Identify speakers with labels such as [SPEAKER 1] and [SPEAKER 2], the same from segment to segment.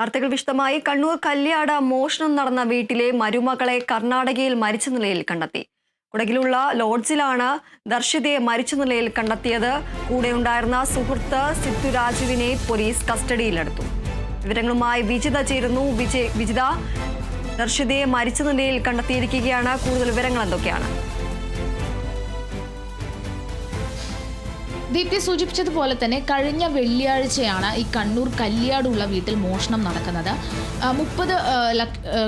[SPEAKER 1] വാർത്തകൾ വിശദമായി. കണ്ണൂർ കല്യാട മോഷണം നടന്ന വീട്ടിലെ മരുമകളെ കർണാടകയിൽ മരിച്ച നിലയിൽ കണ്ടെത്തി. കുടകിലുള്ള ലോഡ്ജിലാണ് ദർശിതയെ മരിച്ച നിലയിൽ കണ്ടെത്തിയത്. കൂടെ ഉണ്ടായിരുന്ന സുഹൃത്ത് സിദ്ധുരാജുവിനെ പോലീസ് കസ്റ്റഡിയിലെടുത്തു. വിവരങ്ങളുമായി വിജിത ചേരുന്നു. വിജയ് വിജിത ദർശിതയെ മരിച്ച നിലയിൽ കണ്ടെത്തിയിരിക്കുകയാണ്. കൂടുതൽ വിവരങ്ങൾ എന്തൊക്കെയാണ്?
[SPEAKER 2] ദീപ്തി സൂചിപ്പിച്ചതുപോലെ തന്നെ കഴിഞ്ഞ വെള്ളിയാഴ്ചയാണ് ഈ കണ്ണൂർ കല്യാടുള്ള വീട്ടിൽ മോഷണം നടക്കുന്നത്. മുപ്പത്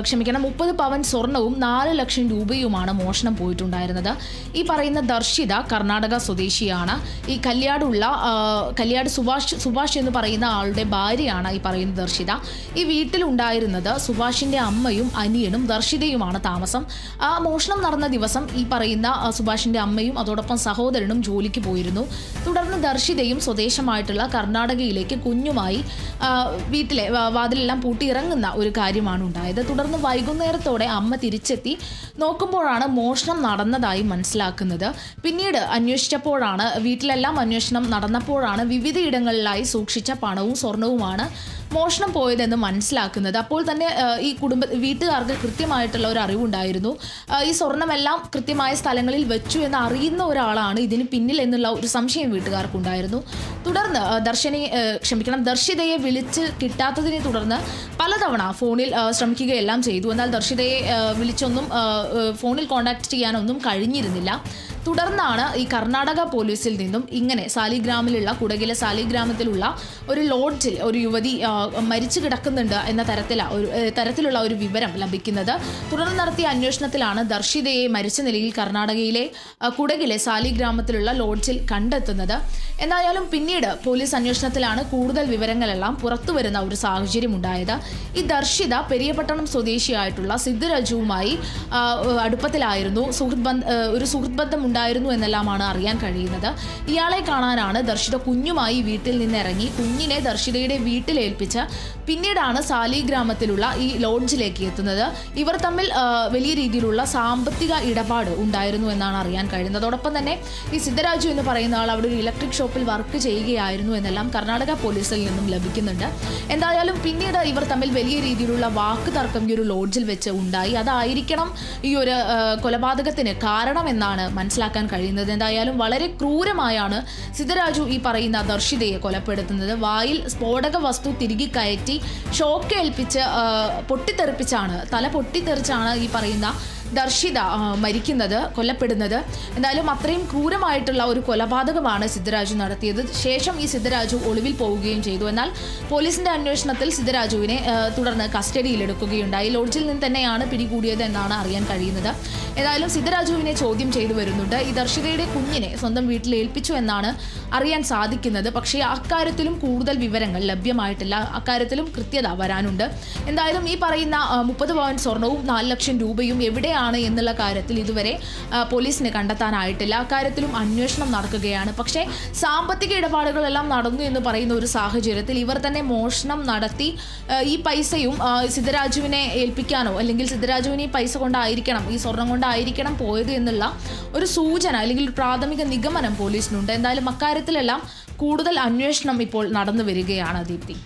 [SPEAKER 2] ക്ഷമിക്കണം മുപ്പത് പവൻ സ്വർണവും നാല് ലക്ഷം രൂപയുമാണ് മോഷണം പോയിട്ടുണ്ടായിരുന്നത്. ഈ പറയുന്ന ദർശിത കർണാടക സ്വദേശിയാണ്. ഈ കല്യാടുള്ള കല്യാട് സുഭാഷ് സുഭാഷ് എന്ന് പറയുന്ന ആളുടെ ഭാര്യയാണ് ഈ പറയുന്ന ദർശിത. ഈ വീട്ടിലുണ്ടായിരുന്നത് സുഭാഷിന്റെ അമ്മയും അനിയനും ദർശിതയുമാണ് താമസം. ആ മോഷണം നടന്ന ദിവസം ഈ പറയുന്ന സുഭാഷിന്റെ അമ്മയും അതോടൊപ്പം സഹോദരനും ജോലിക്ക് പോയിരുന്നു. തുടർന്ന് ദർശിതയും സ്വദേശമായിട്ടുള്ള കർണാടകയിലേക്ക് കുഞ്ഞുമായി വീട്ടിലെ വാതിലെല്ലാം പൂട്ടിയിറങ്ങുന്ന ഒരു കാര്യമാണ് ഉണ്ടായത്. തുടർന്ന് വൈകുന്നേരത്തോടെ അമ്മ തിരിച്ചെത്തി. നോക്കുമ്പോഴാണ് മോഷണം നടന്നതായി മനസ്സിലാക്കുന്നത്. പിന്നീട് അന്വേഷിച്ചപ്പോഴാണ് വീട്ടിലെല്ലാം അന്വേഷണം നടന്നപ്പോഴാണ് വിവിധയിടങ്ങളിലായി സൂക്ഷിച്ച പണവും സ്വർണവുമാണ് മോഷണം പോയതെന്ന് മനസ്സിലാക്കുന്നത്. അപ്പോൾ തന്നെ ഈ കുടുംബ വീട്ടുകാർക്ക് കൃത്യമായിട്ടുള്ള ഒരു അറിവുണ്ടായിരുന്നു. ഈ സ്വർണമെല്ലാം കൃത്യമായ സ്ഥലങ്ങളിൽ വെച്ചു എന്ന് അറിയുന്ന ഒരാളാണ് ഇതിന് പിന്നിൽ എന്നുള്ള ഒരു സംശയം വീട്ടുകാർക്കുണ്ടായിരുന്നു തുടർന്ന് ദർശനെ ക്ഷമിക്കണം ദർശിതയെ വിളിച്ച് കിട്ടാത്തതിനെ തുടർന്ന് പലതവണ ഫോണിൽ ശ്രമിക്കുകയെല്ലാം ചെയ്തു. എന്നാൽ ദർശിതയെ വിളിച്ചൊന്നും ഫോണിൽ കോൺടാക്ട് ചെയ്യാനൊന്നും കഴിഞ്ഞിരുന്നില്ല. തുടർന്നാണ് ഈ കർണാടക പോലീസിൽ നിന്നും ഇങ്ങനെ സാലിഗ്രാമിലുള്ള കുടകിലെ സാലിഗ്രാമത്തിലുള്ള ഒരു ലോഡ്ജിൽ ഒരു യുവതി മരിച്ചു കിടക്കുന്നുണ്ട് എന്ന തരത്തില ഒരു തരത്തിലുള്ള ഒരു വിവരം ലഭിക്കുന്നത്. തുടർന്ന് നടത്തിയ അന്വേഷണത്തിലാണ് ദർശിതയെ മരിച്ച നിലയിൽ കർണാടകയിലെ കുടകിലെ സാലിഗ്രാമത്തിലുള്ള ലോഡ്ജിൽ കണ്ടെത്തുന്നത്. എന്നായാലും പിന്നീട് പോലീസ് അന്വേഷണത്തിലാണ് കൂടുതൽ വിവരങ്ങളെല്ലാം പുറത്തു വരുന്ന ഒരു സാഹചര്യം ഉണ്ടായത്. ഈ ദർശിത പെരിയപട്ടണം സ്വദേശിയായിട്ടുള്ള സിദ്ധുരജുവുമായി അടുപ്പത്തിലായിരുന്നു. സുഹൃത്ത് ഒരു സുഹൃത്ത് ബന്ധം ഉണ്ടായിരുന്നു എന്നെല്ലാമാണ് അറിയാൻ കഴിയുന്നത്. ഇയാളെ കാണാനാണ് ദർശിത കുഞ്ഞുമായി വീട്ടിൽ നിന്ന് ഇറങ്ങി കുഞ്ഞിനെ ദർശിതയുടെ വീട്ടിലേൽപ്പിച്ച് പിന്നീടാണ് സാലി ഗ്രാമത്തിലുള്ള ഈ ലോഡ്ജിലേക്ക് എത്തുന്നത്. ഇവർ തമ്മിൽ വലിയ രീതിയിലുള്ള സാമ്പത്തിക ഇടപാട് ഉണ്ടായിരുന്നു എന്നാണ് അറിയാൻ കഴിയുന്നത്. അതോടൊപ്പം തന്നെ ഈ സിദ്ധരാജു എന്ന് പറയുന്ന ആൾ അവിടെ ഒരു ഇലക്ട്രിക് ഷോപ്പിൽ വർക്ക് ചെയ്യുകയായിരുന്നു എന്നെല്ലാം കർണാടക പോലീസിൽ നിന്നും ലഭിക്കുന്നുണ്ട്. എന്തായാലും പിന്നീട് ഇവർ തമ്മിൽ വലിയ രീതിയിലുള്ള വാക്ക് തർക്കം ഈ ഒരു ലോഡ്ജിൽ വെച്ച് ഉണ്ടായി. അതായിരിക്കണം ഈ ഒരു കൊലപാതകത്തിന് കാരണം എന്നാണ് കാരണമെന്നാണ് മനസ്സിലാക്കാൻ കഴിയുന്നത്. എന്തായാലും വളരെ ക്രൂരമായാണ് സിദ്ധരാജു ഈ പറയുന്ന ദർശിതയെ കൊലപ്പെടുത്തുന്നത്. വായിൽ സ്ഫോടക വസ്തു തിരികെ കയറ്റി ഷോക്ക് ഏൽപ്പിച്ച് ആ, പൊട്ടിത്തെറിപ്പിച്ചാണ് തല പൊട്ടിത്തെറിച്ചാണ് ഈ പറയുന്ന ദർശിത മരിക്കുന്നത് കൊല്ലപ്പെടുന്നത്. എന്തായാലും അത്രയും ക്രൂരമായിട്ടുള്ള ഒരു കൊലപാതകമാണ് സിദ്ധരാജു നടത്തിയത്. ശേഷം ഈ സിദ്ധരാജു ഒളിവിൽ പോവുകയും ചെയ്തു. എന്നാൽ പോലീസിന്റെ അന്വേഷണത്തിൽ സിദ്ധരാജുവിനെ തുടർന്ന് കസ്റ്റഡിയിലെടുക്കുകയുണ്ടായി. ലോഡ്ജിൽ നിന്ന് തന്നെയാണ് പിടികൂടിയത് എന്നാണ് അറിയാൻ കഴിയുന്നത്. ഏതായാലും സിദ്ധരാജുവിനെ ചോദ്യം ചെയ്തു വരുന്നുണ്ട്. ഈ ദർശിതയുടെ കുഞ്ഞിനെ സ്വന്തം വീട്ടിൽ ഏൽപ്പിച്ചു എന്നാണ് അറിയാൻ സാധിക്കുന്നത്. പക്ഷേ അക്കാര്യത്തിലും കൂടുതൽ വിവരങ്ങൾ ലഭ്യമായിട്ടില്ല. അക്കാര്യത്തിലും കൃത്യത വരാനുണ്ട്. എന്തായാലും ഈ പറയുന്ന മുപ്പത് പവൻ സ്വർണവും നാല് ലക്ഷം രൂപയും എവിടെയാണ് എന്നുള്ള കാര്യത്തിൽ ഇതുവരെ പോലീസിനെ കണ്ടെത്താനായിട്ടില്ല. അക്കാര്യത്തിലും അന്വേഷണം നടക്കുകയാണ്. പക്ഷേ സാമ്പത്തിക ഇടപാടുകളെല്ലാം നടന്നു എന്ന് പറയുന്ന ഒരു സാഹചര്യത്തിൽ ഇവർ തന്നെ മോഷണം നടത്തി ഈ പൈസയും സിദ്ധരാജുവിനെ ഏൽപ്പിക്കാനോ അല്ലെങ്കിൽ സിദ്ധരാജുവിന് ഈ പൈസ കൊണ്ടായിരിക്കണം ഈ സ്വർണം കൊണ്ടായിരിക്കണം പോയത് എന്നുള്ള ഒരു സൂചന അല്ലെങ്കിൽ പ്രാഥമിക നിഗമനം പോലീസിനുണ്ട്. എന്തായാലും അക്കാര്യത്തിലെല്ലാം കൂടുതൽ അന്വേഷണം ഇപ്പോൾ നടന്നു വരികയാണ് ദീപ്തി.